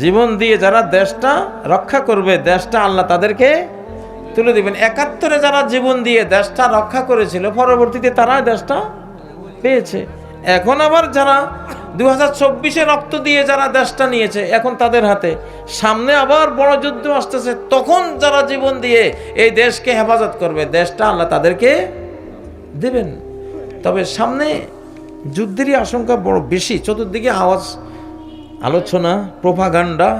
জীবন দিয়ে যারা দেশটা রক্ষা করবে, দেশটা আল্লাহ তাদেরকে তুলে দিবেন। একাত্তরে যারা জীবন দিয়ে দেশটা রক্ষা করেছিল, পরবর্তীতে তারা দেশটা পেয়েছে। এখন আবার যারা দু হাজার রক্ত দিয়ে যারা দেশটা নিয়েছে, এখন তাদের হাতে। সামনে আবার বড় যুদ্ধ আসতেছে, তখন যারা জীবন দিয়ে এই দেশকে হেফাজত করবে, দেশটা আল্লাহ তাদেরকে দেবেন। তবে সামনে যুদ্ধেরই আশঙ্কা বড় বেশি, চতুর্দিকে আওয়াজ আলোচনা, প্রোপাগান্ডা,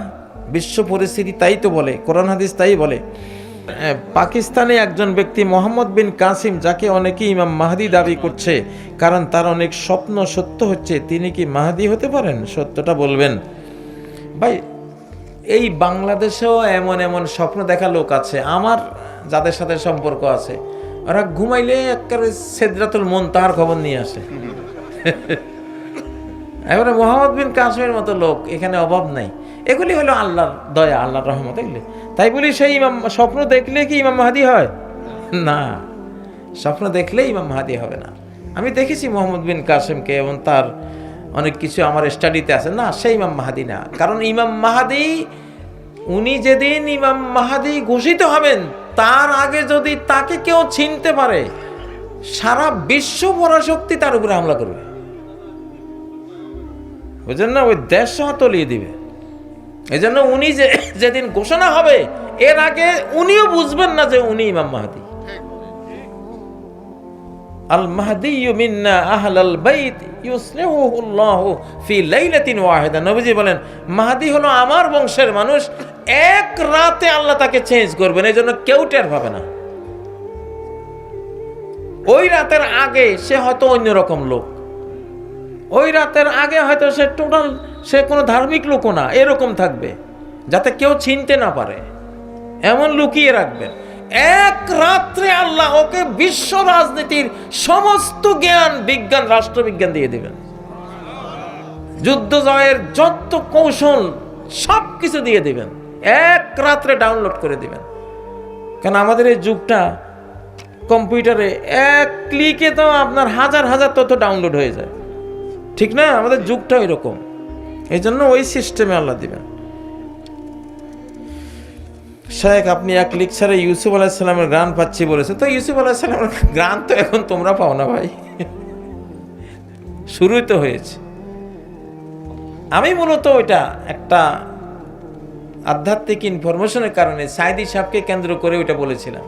বিশ্ব পরিস্থিতি তাই তো বলে, কোরআন হাদিস তাই বলে। পাকিস্তানে একজন ব্যক্তি মোহাম্মদ বিন কাসিম, যাকে অনেকেই ইমাম মাহাদি দাবি করছে, কারণ তার অনেক স্বপ্ন সত্য হচ্ছে, তিনি কি মাহাদি হতে পারেন? সত্যটা বলবেন। ভাই, এই বাংলাদেশেও এমন এমন স্বপ্ন দেখা লোক আছে, আমার যাদের সাথে সম্পর্ক আছে। ওরা ঘুমাইলে একেবারে সেদরাতুল মন তাহার খবর নিয়ে আসে। এবারে মোহাম্মদ বিন কাসমের মতো লোক, এখানে অভাব নাই। এগুলি হলো আল্লাহর দয়া, আল্লাহর রহমত, এগুলি। তাই বলি সেই ইমাম, স্বপ্ন দেখলে কি ইমাম মাহাদি হয়? না। স্বপ্ন দেখলে ইমাম মাহাদি হবে না। আমি দেখেছি মোহাম্মদ বিন কাসেমকে এবং তার অনেক কিছু আমার স্টাডিতে আছে। না সেই ইমাম মাহাদি না। কারণ ইমাম মাহাদি, উনি যেদিন ইমাম মাহাদি ঘোষিত হবেন, তার আগে যদি তাকে কেউ চিনতে পারে, সারা বিশ্ব পরাশক্তি তার উপরে হামলা করবে। বুঝলেন না ওই দেশ সহ তলিয়ে দিবে। এই জন্য উনি যে, যেদিন ঘোষণা হবে, এর আগে উনিও বুঝবেন না যে উনি ইমাম মাহাদি। আল মাহদি মিন্না আহলাল বাইত ইউসলিহুল্লাহু ফি লাইলাতিন ওয়াহিদা। নবীজি বলেন, মাহাদি হলো আমার বংশের মানুষ, এক রাতে আল্লাহ তাকে চেঞ্জ করবেন এই জন্য কেউ টের পাবে না। ওই রাতের আগে সে হয়তো অন্যরকম লোক। ওই রাতের আগে হয়তো সে টোটাল সে কোনো ধার্মিক লোকও না, এরকম থাকবে, যাতে কেউ চিনতে না পারে। এমন লুকিয়ে রাখবেন। এক রাত্রে আল্লাহ ওকে বিশ্ব রাজনীতির সমস্ত জ্ঞান, বিজ্ঞান, রাষ্ট্রবিজ্ঞান দিয়ে দিবেন। যুদ্ধ জয়ের যত কৌশল সব কিছু দিয়ে দিবেন। এক রাত্রে ডাউনলোড করে দিবেন। কারণ আমাদের এই যুগটা কম্পিউটারে এক ক্লিকে তো আপনার হাজার হাজার তথ্য ডাউনলোড হয়ে যায়। ঠিক না? আমাদের যুগটা এরকম এই জন্য ওই সিস্টেমে আল্লাহ দিবেন। শেখ আপনি এক লিক ছাড়া ইউসুফ আলাহিসাল্লামের গান পাচ্ছি বলেছে তো ইউসুফ আলাহিসাল্লামের গান তো এখন তোমরা পাও না ভাই। শুরুই তো হয়েছে। আমি মূলত ওইটা একটা আধ্যাত্মিক ইনফরমেশনের কারণে সাইদি সাহেবকে কেন্দ্র করে ওইটা বলেছিলাম।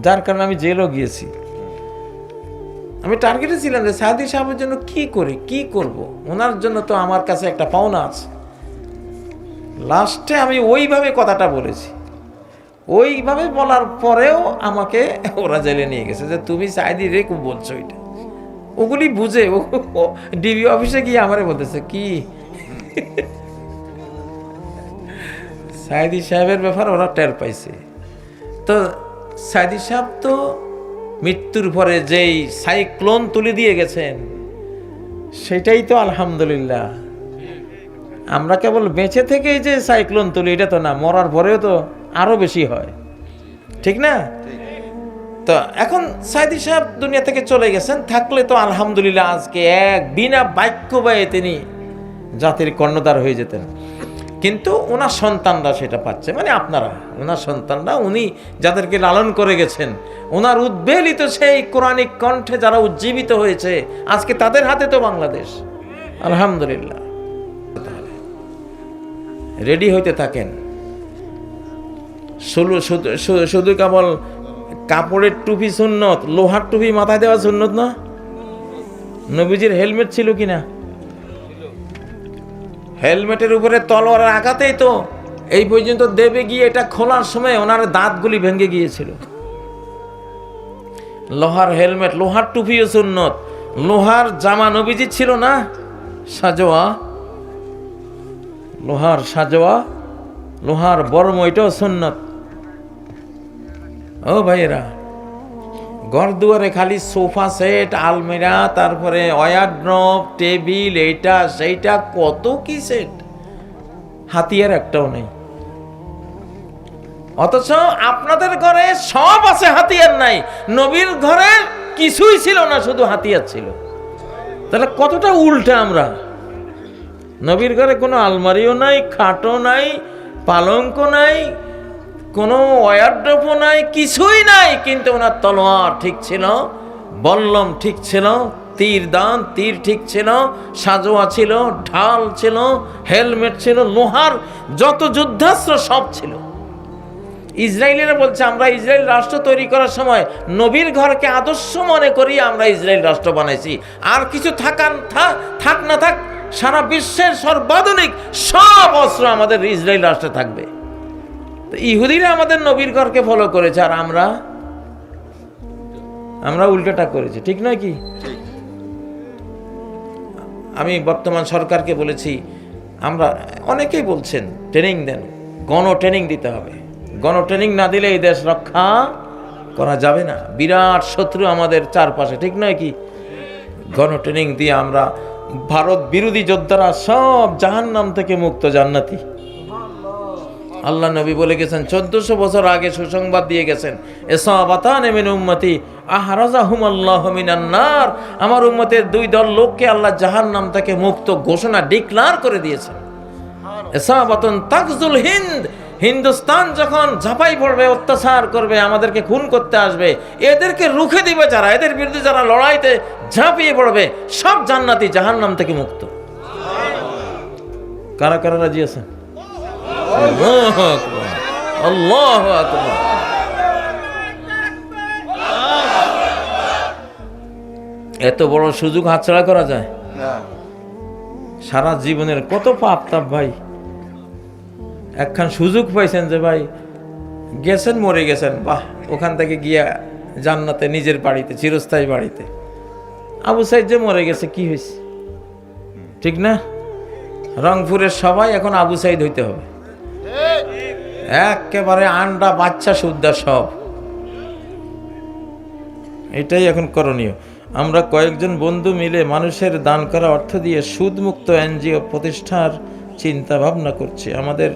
যার কারণে আমি জেলও গিয়েছি। আমি টার্গেটে ছিলাম যে সাদি সাহেবের জন্য কি করি, কি করব? ওনার জন্য তো আমার কাছে একটা পাওনা আছে। লাস্টে আমি ওইভাবে কথাটা বলেছি। ওইভাবে বলার পরেও আমাকে ওরা জেলে নিয়ে গেছে যে তুমি সাইদি রে বলছো এটা। ওগুলি বুঝে, ও ডিবি অফিসে গিয়ে আমারে বলতেছে, কি? সাইদি সাহেবের ব্যাপার ওরা টের পাইছে। তো সাইদি সাহেব তো মৃত্যুর পরে যেই সাইক্লোন তুলে দিয়ে গেছেন, সেটাই তো আলহামদুলিল্লাহ। আমরা কেবল বেঁচে থেকেই যে সাইক্লোন তুলি, এটা তো না, মরার পরেও তো আরও বেশি হয়। ঠিক না? তো এখন সাইদি সাহেব দুনিয়া থেকে চলে গেছেন, থাকলে তো আলহামদুলিল্লাহ আজকে এক বিনা বাক্য ব্যয়ে তিনি জাতির কর্ণধার হয়ে যেতেন। কিন্তু ওনার সন্তানরা সেটা পাচ্ছে মানে আপনারা, ওনার সন্তানরা, উনি যাদেরকে লালন করে গেছেন, ওনার উদ্বেলিত সেই কোরআনিক কণ্ঠে যারা উজ্জীবিত হয়েছে, আজকে তাদের হাতে তো বাংলাদেশ। আলহামদুলিল্লাহ। রেডি হইতে থাকেন। শুধু কেবল কাপড়ের টুপি সুন্নত, লোহার টুপি মাথায় দেওয়া সুন্নত না? নবীজির হেলমেট ছিল কিনা? হেলমেটের উপরে তলোয়ারের আঘাতেই তো। এই পর্যন্ত দেবে গিয়ে এটা খোলার সময় ওনার দাঁতগুলি ভেঙে গিয়েছিল। লোহার হেলমেট, লোহার টুপিও সুন্নত। লোহার জামা নবীজি ছিল না? সাজোয়া। লোহার সাজোয়া, লোহার বর্ম, এটাও সুন্নত। ও ভাইয়েরা ঘর দুয়ারে খালি সোফা সেট, আলমিরা, তারপরে অয়াড্রপ, টেবিল, এইটা, সেইটা, কত কি সেট? হাতিয়ার একটাও নেই। অথচ আপনাদের ঘরে সব আছে, হাতিয়ার নাই। নবীর ঘরে কিছুই ছিল না, শুধু হাতিয়ার ছিল। তাহলে কতটা উল্টা আমরা? নবীর ঘরে কোনো আলমারিও নাই, খাটও নাই পালঙ্ক নাই কোনো ওয়ারড্রপও নাই, কিছুই নাই, কিন্তু ওনার তলোয়ার ঠিক ছিল, বল্লম ঠিক ছিল, তীর দান, তীর ঠিক ছিল, সাজোয়া ছিল, ঢাল ছিল, হেলমেট ছিল, লোহার যত যুদ্ধাস্ত্র সব ছিল। ইসরায়েলেরা বলছে, আমরা ইসরায়েল রাষ্ট্র তৈরি করার সময় নবীর ঘরকে আদর্শ মনে করি আমরা ইসরায়েল রাষ্ট্র বানাইছি। আর কিছু থাকান থাক না থাক, সারা বিশ্বের সর্বাধুনিক সব অস্ত্র আমাদের ইসরায়েল রাষ্ট্রে থাকবে। তো ইহুদিরা আমাদের নবীর ঘরকে ফলো করেছে, আর আমরা? আমরা উল্টোটা করেছি, ঠিক নয় কি? আমি বর্তমান সরকারকে বলেছি, আমরা অনেকেই বলছেন ট্রেনিং দেন, গণ ট্রেনিং দিতে হবে। গণ ট্রেনিং না দিলে এই দেশ রক্ষা করা যাবে না। বিরাট শত্রু আমাদের চারপাশে, ঠিক নয় কি? গণ ট্রেনিং দিয়ে আমরা ভারত বিরোধী যোদ্ধারা সব জাহান্নাম থেকে মুক্ত জান্নাতি। আল্লাহ নবী বলে গেছেন, চোদ্দশো বছর আগে সুসংবাদ দিয়ে গেছেন, এসাবাতান উম্মতি আমার উম্মতের দুই দল লোককে আল্লাহ জাহান্নাম থেকে মুক্ত ঘোষণা ডিক্লার করে দিয়েছেন। তাকজুল হিন্দ। হিন্দুস্তান যখন ঝাঁপাই পড়বে, অত্যাচার করবে, আমাদেরকে খুন করতে আসবে, এদেরকে রুখে দিবে যারা, এদের বিরুদ্ধে যারা লড়াইতে ঝাঁপিয়ে পড়বে, সব জান্নাতি জাহান্নাম থেকে মুক্ত। কারা কারা রাজি আছেন? আল্লাহু এত বড় সুযোগ হাতছাড়া করা যায়? সারা জীবনের কত পাপ তাপ ভাই। একখান সুযোগ পাইছেন যে ভাই গেছেন মরে গেছেন বাহ ওখান থেকে গিয়া জান্নাতে নিজের বাড়িতে চিরস্থায়ী বাড়িতে। আবু সাইদ যে মরে গেছে কি হয়েছে ঠিক না? রংপুরের সবাই এখন আবু সাইদ হইতে হবে। একেবারে আন্ডা বাচ্চা সুদ্দা সব। এটাই এখন করণীয়। আমরা কয়েকজন বন্ধু মিলে মানুষের দান করা অর্থ দিয়ে সুদমুক্ত এনজিও প্রতিষ্ঠার চিন্তা ভাবনা করছি। আমাদের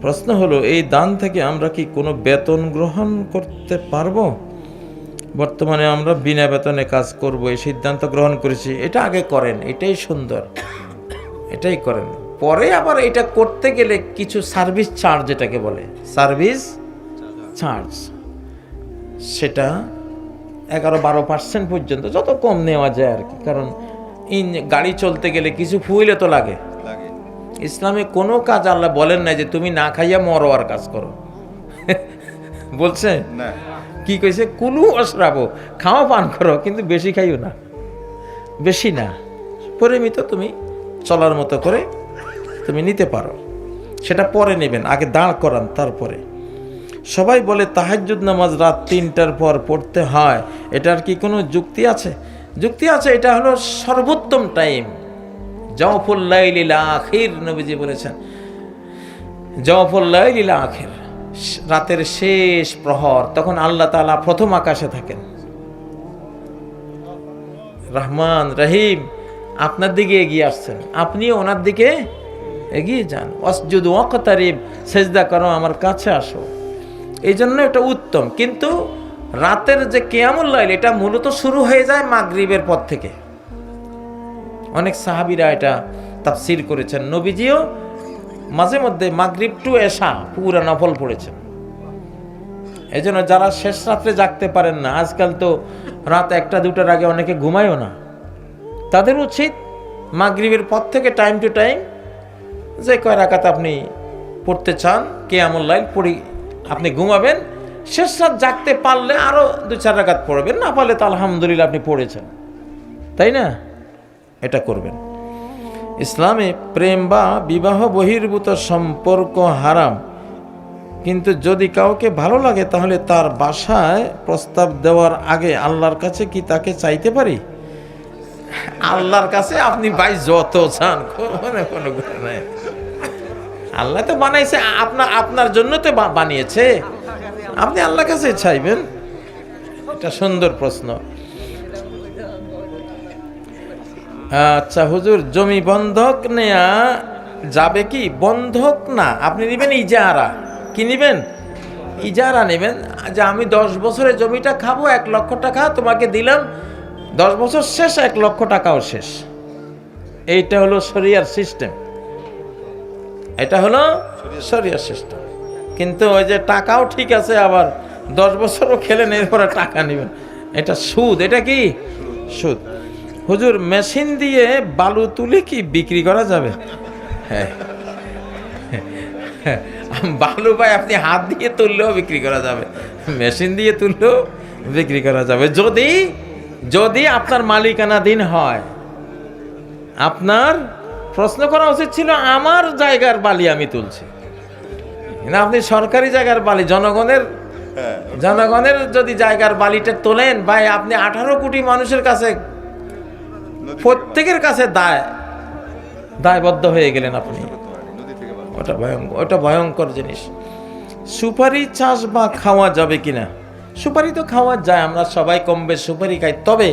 প্রশ্ন হলো, এই দান থেকে আমরা কি কোনো বেতন গ্রহণ করতে পারব? বর্তমানে আমরা বিনা বেতনে কাজ করব, এই সিদ্ধান্ত গ্রহণ করেছি। এটা আগে করেন, এটাই সুন্দর। এটাই করেন। পরে আবার এটা করতে গেলে কিছু সার্ভিস চার্জ যেটাকে বলে। সার্ভিস চার্জ সেটা এগারো বারো পার্সেন্ট পর্যন্ত যত কম নেওয়া যায় আর কি। কারণ ইন গাড়ি চলতে গেলে কিছু ফুইলে তো লাগে। ইসলামে কোনো কাজ আল্লাহ বলেন না যে তুমি না খাইয়া মরো আর কাজ করো। বলছে? না। কি কইছে? কুলু অসরাবো খাওয়া পান করো কিন্তু বেশি খাইও না। বেশি না। পরিমিত তুমি চলার মতো করে তুমি নিতে পারো। সেটা পরে নেবেন, আগে দাঁড় করান তারপরে। সবাই বলে, তাহাজ্জুদ নামাজ রাত তিনটার পর পড়তে হয়। এটার কি কোনো যুক্তি আছে? যুক্তি আছে, এটা হলো সর্বোত্তম টাইম। জফুল্লাইলিল আখির, নবীজি বলেছেন। জফুল্লাইলিল আখির, রাতের শেষ প্রহর, তখন আল্লাহ তাআলা প্রথম আকাশে থাকেন। রহমান, রহিম, আপনার দিকে এগিয়ে আসছেন। আপনিও ওনার দিকে এগিয়ে যান। অসজুদ ওয়াকতারিব, সেজদা করো, আমার কাছে আসো। এই জন্য এটা উত্তম। কিন্তু রাতের যে কেয়ামুল্লাইল এটা মূলত শুরু হয়ে যায় মাগরিবের পর থেকে। অনেক সাহাবিরা এটা তাফসির করেছেন। নবীজিও মাঝে মধ্যে মাগরিব টু এশা পুরা নফল পড়েছেন এই জন্য যারা শেষ রাত্রে জাগতে পারেন না, আজকাল তো রাত একটা দুটার আগে অনেকে ঘুমায়ও না। তাদের উচিত মাগরিবের পর থেকে টাইম টু টাইম যে কয় রাকাত আপনি পড়তে চান, কে আমল লাইল পড়ি, আপনি ঘুমাবেন, শেষ রাত জাগতে পারলে আরও দু চার রাকাত পড়বেন, না পারলে তো আলহামদুলিল্লাহ আপনি পড়েছেন। তাই না? এটা করবেন। ইসলামে প্রেম বা বিবাহ বহির্ভূত সম্পর্ক হারাম। কিন্তু যদি কাউকে ভালো লাগে, তাহলে তার বাসায় প্রস্তাব দেওয়ার আগে আল্লাহর কাছে কি তাকে চাইতে পারি? আল্লাহর কাছে আপনি ভাই যত চান, কোনো কোনো নাই আল্লাহ তো বানাইছে আপনার আপনার জন্য তো বানিয়েছে। আপনি আল্লাহ কাছে চাইবেন? এটা সুন্দর প্রশ্ন। আচ্ছা হুজুর, জমি বন্ধক নেয়া যাবে কি? বন্ধক না, আপনি নেবেন ইজারা। কি নেবেন? ইজারা নেবেন। যে আমি দশ বছরের জমিটা খাব, এক লক্ষ টাকা তোমাকে দিলাম, দশ বছর শেষ, এক লক্ষ টাকাও শেষ। এইটা হলো শরিয়ার সিস্টেম এটা হলো শরিয়ার সিস্টেম কিন্তু ওই যে টাকাও ঠিক আছে, আবার দশ বছরও খেলেন এরপরে টাকা নেবেন এটা সুদ, এটা কি? সুদ। হুজুর, মেশিন দিয়ে বালু তুলে কি বিক্রি করা যাবে? হ্যাঁ। বালু ভাই, আপনি হাত দিয়ে তুললেও বিক্রি করা যাবে। মেশিন দিয়ে তুললেও বিক্রি করা যাবে। যদি যদি আপনার মালিকানাধীন হয়, আপনার প্রশ্ন করা উচিত ছিল আমার জায়গার বালি আমি তুলছি। না আপনি সরকারি জায়গার বালি জনগণের জনগণের যদি জায়গার বালিটা তোলেন ভাই আপনি আঠারো কোটি মানুষের কাছে প্রত্যেকের কাছে দায়। দায়বদ্ধ হয়ে গেলেন আপনি। ওটা ভয়ঙ্কর ওটা ভয়ঙ্কর জিনিস। সুপারি চাষ বা খাওয়া যাবে কিনা? সুপারি তো খাওয়া যায় আমরা সবাই কম বেশ সুপারি খাই। তবে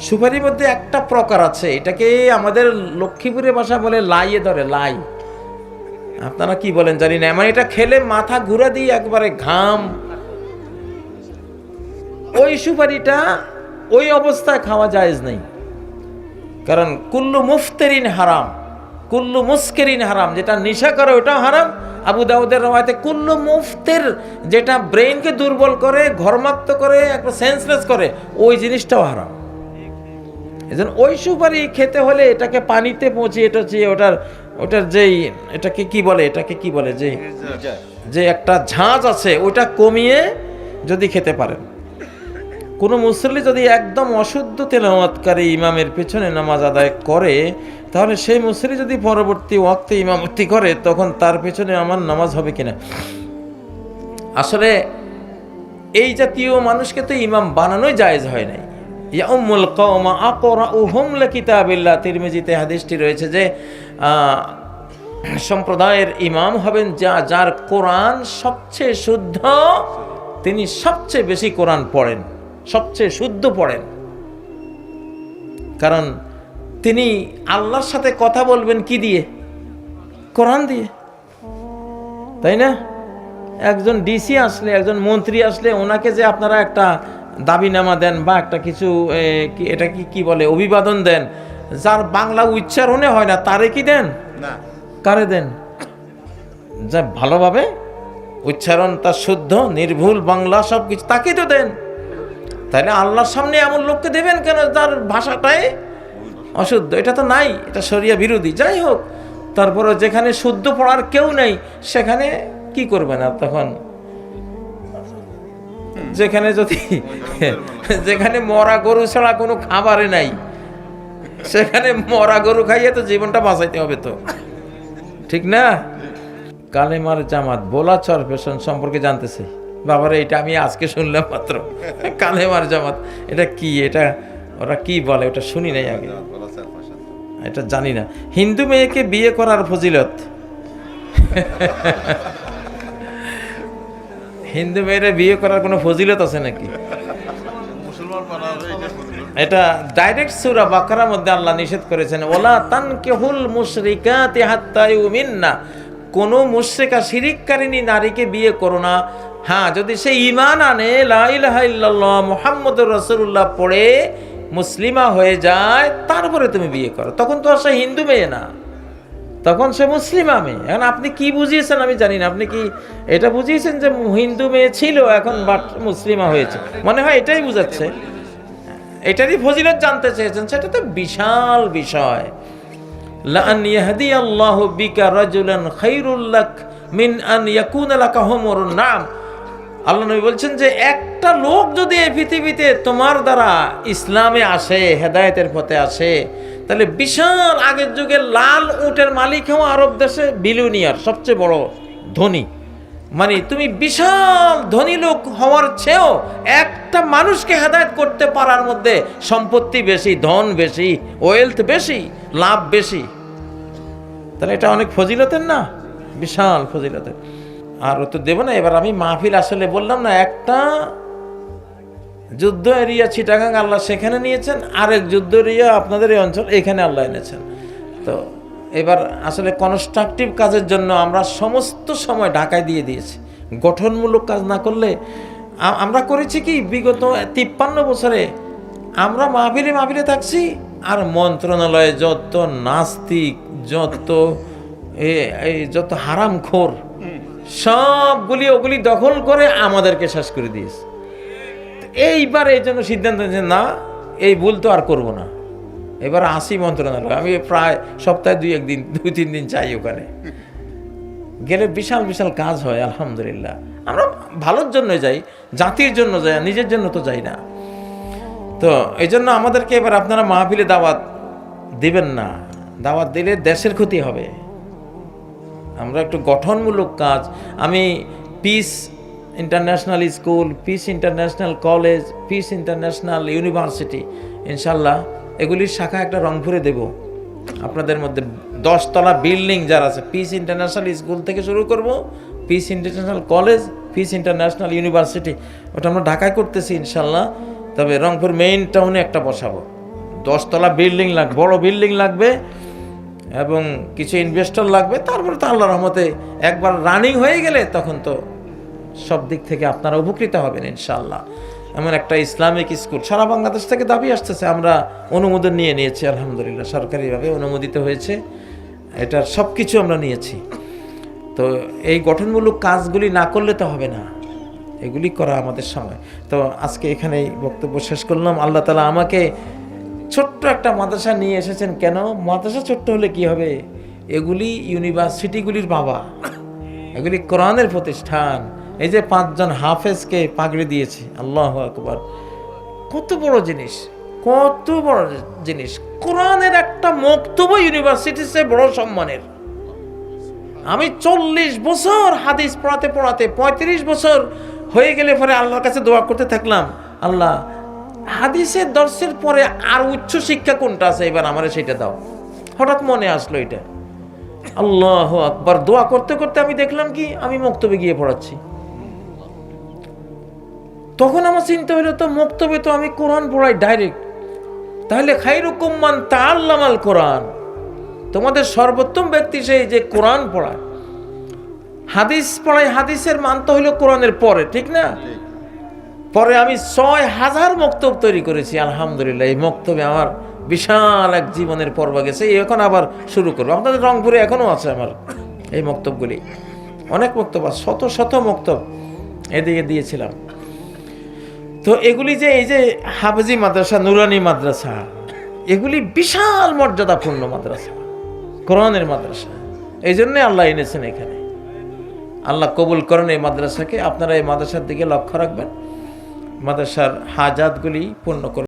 সুপারির মধ্যে একটা প্রকার আছে, এটাকে আমাদের লক্ষ্মীপুরের ভাষা বলে লাইয়ে ধরে, লাই। আপনারা কি বলেন জানি না মানে এটা খেলে মাথা ঘুরা দিয়ে একবারে ঘাম। ওই সুপারিটা ওই অবস্থায় খাওয়া জায়েজ নেই। কারণ কুল্লু মুফতেরিন হারাম, কুল্লু মুস্কেরিন হারাম, যেটা নেশা করে ওটাও হারাম। আবু দাউদের রওয়ায়তে কুল্লু মুফতের যেটা ব্রেইনকে দুর্বল করে, ঘর্মাক্ত করে, একটা সেন্সলেস করে, ওই জিনিসটাও হারাম। এজন্য ওই সুপারি খেতে হলে এটাকে পানিতে এটা হচ্ছে ওটার ওটার যেই, এটাকে কি বলে, এটাকে কি বলে, যে যে একটা ঝাঁজ আছে ওটা কমিয়ে যদি খেতে পারেন। কোনো মুসল্লি যদি একদম অশুদ্ধ তেলাওয়াতকারী ইমামের পেছনে নামাজ আদায় করে, তাহলে সেই মুসল্লি যদি পরবর্তী ওয়াক্তে ইমামতি করে, তখন তার পেছনে আমার নামাজ হবে কিনা? আসলে এই জাতীয় মানুষকে তো ইমাম বানানোই জায়েজ হয় নাই। ইয়াউমুল কওমা আকরাউহুম লিকিতাবিল্লাহ। তিরমিজিতে হাদিসটি রয়েছে যে সম্প্রদায়ের ইমাম হবেন যা, যার কোরআন সবচেয়ে শুদ্ধ, তিনি সবচেয়ে বেশি কোরআন পড়েন, সবচেয়ে শুদ্ধ পড়েন। কারণ তিনি আল্লাহর সাথে কথা বলবেন কি দিয়ে? কোরআন দিয়ে। তাই না? একজন ডিসি আসলে, একজন মন্ত্রী আসলে, ওনাকে যে আপনারা একটা দাবিনামা দেন বা একটা কিছু কি- এটা কি কি বলে অভিবাদন দেন যার বাংলা উচ্চারণে হয় না তারে কি দেন? না। কারে দেন? যা ভালোভাবে উচ্চারণ তার শুদ্ধ নির্ভুল বাংলা সব কিছু তাকে তো দেন। তাহলে আল্লাহর সামনে এমন লোককে দেবেন কেন তার ভাষাটাই অশুদ্ধ? এটা তো নাই এটা শরিয়া বিরোধী যাই হোক। তারপরে যেখানে শুদ্ধ পড়ার কেউ নেই সেখানে কি করবে না তখন? যেখানে যদি যেখানে মরা গরু ছাড়া কোনো খাবারে নাই, সেখানে মরা গরু খাইয়ে তো জীবনটা বাঁচাইতে হবে তো। ঠিক না? কালেমার জামাত বোলাচর পেশন সম্পর্কে জানতেছে। বাবারে, এটা আমি আজকে শুনলাম মাত্র। কালেমার জামাত, এটা কি? এটা ওরা কি বলে? ওটা শুনি নাই আগে। এটা জানি না। হিন্দু মেয়েকে বিয়ে করার ফজিলত। হিন্দু মেয়েরা বিয়ে করার কোনো ফজিলত আছে নাকি? এটা ডাইরেক্ট সুরা বাকারার মধ্যে আল্লাহ নিষেধ করেছেন, ওলা তানকিহুল মুশরিকাতি হাত্তা ইউমিন্না। কোন মুশরিকা শিরিককারিনী নারীকে বিয়ে করো না। হ্যাঁ যদি সে ঈমান আনে, লা ইলাহা ইল্লাল্লাহ, মুহাম্মদুর রাসূলুল্লাহ পড়ে মুসলিমা হয়ে যায়, তারপরে তুমি বিয়ে করো। তখন তো আর সে হিন্দু মেয়ে না। তখন সে মুসলিমা আমি। এখন আপনি কি বুঝিয়েছেন আমি জানি না। আপনি কি এটা বুঝিয়েছেন যে হিন্দু মেয়ে ছিল, এখন বাট মুসলিমা হয়েছে? মনে হয় এটাই বুঝাচ্ছে। এটারই ফজিলত জানতে চেয়েছেন, সেটা তো বিশাল বিষয়। লান ইয়াহদি আল্লাহ বিকা খাইরুল লাক মিন আন ইয়াকুনা লাকা হুমুরুন নাম। আল্লাহ নবী বলছেন যে একটা লোক যদি এই পৃথিবীতে তোমার দ্বারা ইসলামে আসে, হেদায়েতের পথে আসে তাহলে বিশাল আগের যুগে লাল উটের মালিক হওয়া আরব দেশে বিলিয়নিয়ার, সবচেয়ে বড় ধনী। মানে তুমি বিশাল ধনী লোক হওয়ার চেয়েও একটা মানুষকে হেদায়েত করতে পারার মধ্যে সম্পত্তি বেশি, ধন বেশি ওয়েলথ বেশি, লাভ বেশি। তাহলে এটা অনেক ফজিলতের না? বিশাল ফজিলতের। আর ও তো দেবো না, এবার আমি মাহফিল আসলে বললাম না, একটা যুদ্ধ এরিয়া চিটাগাং আল্লাহ সেখানে নিয়েছেন, আরেক যুদ্ধ এরিয়া আপনাদের এই অঞ্চল এখানে আল্লাহ এনেছেন। তো এবার আসলে কনস্ট্রাকটিভ কাজের জন্য আমরা সমস্ত সময় ঢাকায় দিয়ে দিয়েছি। গঠনমূলক কাজ না করলে আমরা করেছি কি, বিগত তিপ্পান্ন বছরে আমরা মাহফিলে মাহফিলে থাকছি, আর মন্ত্রণালয়ে যত নাস্তিক, যত এই যত হারামখোর, সবগুলি ওগুলি দখল করে আমাদেরকে শেষ করে দিয়েছে। এইবার এই জন্য সিদ্ধান্ত নিয়েছে, না, এই ভুল তো আর করব না। এবার আসি মন্ত্রণালয়, আমি প্রায় সপ্তাহে দুই একদিন দুই তিন দিন চাই ওখানে। গেলে বিশাল বিশাল কাজ হয়, আলহামদুলিল্লাহ। আমরা ভালোর জন্য যাই, জাতির জন্য যাই নিজের জন্য তো যাই না। তো এই জন্য আমাদেরকে এবার আপনারা মাহফিলে দাওয়াত দিবেন না। দাওয়াত দিলে দেশের ক্ষতি হবে। আমরা একটু গঠনমূলক কাজ, আমি Peace International School Peace International College Peace International University ইনশাল্লাহ এগুলির শাখা একটা রংপুরে দেব। আপনাদের মধ্যে দশতলা বিল্ডিং যারা আছে পিস ইন্টারন্যাশনাল স্কুল থেকে শুরু করব Peace International College Peace International University ওটা আমরা ঢাকায় করতেছি ইনশাল্লাহ, তবে রংপুর মেইন টাউনে একটা বসাবো। দশতলা বিল্ডিং লাগবে, বড় বিল্ডিং লাগবে, এবং কিছু ইনভেস্টর লাগবে, তারপরে তো আল্লাহ রহমতে একবার রানিং হয়ে গেলে তখন তো সব দিক থেকে আপনারা উপকৃত হবেন, ইনশাআল্লাহ। এমন একটা ইসলামিক স্কুল, সারা বাংলাদেশ থেকে দাবি আসতেছে, আমরা অনুমোদন নিয়ে নিয়েছি, আলহামদুলিল্লাহ, সরকারিভাবে অনুমোদিত হয়েছে। এটার সব কিছু আমরা নিয়েছি। তো এই গঠনমূলক কাজগুলি না করলে তো হবে না, এগুলি করা আমাদের সময়। তো আজকে এখানেই বক্তব্য শেষ করলাম। আল্লাহ তালা আমাকে ছোট্ট একটা মাদ্রাসা নিয়ে এসেছেন, কেন? মাদ্রাসা ছোট্ট হলে কি হবে? এগুলি ইউনিভার্সিটিগুলির বাবা, এগুলি কোরআনের প্রতিষ্ঠান। এই যে পাঁচজন হাফেজকে পাগড়ি দিয়েছে, আল্লাহ আকবর। কত বড় জিনিস, কত বড় জিনিস। কোরআনের একটা মক্তব্য ইউনিভার্সিটির চেয়ে বড় সম্মানের। আমি চল্লিশ বছর হাদিস পড়াতে পড়াতে পঁয়ত্রিশ বছর হয়ে গেলে পরে আল্লাহর কাছে দোয়া করতে থাকলাম, আল্লাহ, হাদিসের দর্শের পরে আর উচ্চ শিক্ষা কোনটা আছে? এবার আমার সেটা দাও। হঠাৎ মনে আসলো এটা। আল্লাহ আকবার। দোয়া করতে করতে আমি দেখলাম কি, আমি মক্তবে গিয়ে পড়াচ্ছি। তখন আমার চিন্তা হলো তো মক্তবে তো আমি কোরআন পড়াই ডাইরেক্ট তাহলে খাইরুকুম্মান তাল্লামাল কোরআন। তোমাদের সর্বোত্তম ব্যক্তি সেই যে কোরআন পড়ায়। হাদিস পড়ায়, হাদিসের মান তো হইল কোরআনের পরে, ঠিক না? পরে আমি ছয় হাজার মক্তব তৈরি করেছি, আলহামদুলিল্লাহ। এই মক্তবে আমার বিশাল এক জীবনের পর্ব গেছে এখন আবার শুরু করব। আপনাদের রংপুরে এখনও আছে আমার এই মক্তবগুলি। অনেক মক্তব শত শত মক্তব এদিকে দিয়েছিলাম। তো এগুলি যে এই যে হাফজি মাদ্রাসা, নুরানি মাদ্রাসা, এগুলি বিশাল মর্যাদাপূর্ণ মাদ্রাসা, কোরআনের মাদ্রাসা। এই জন্যে আল্লাহ এনেছেন এখানে। আল্লাহ কবুল করেন এই মাদ্রাসাকে। আপনারা এই মাদ্রাসার দিকে লক্ষ্য রাখবেন। মাদ্রাসার হাজাতগুলি পূর্ণ করবেন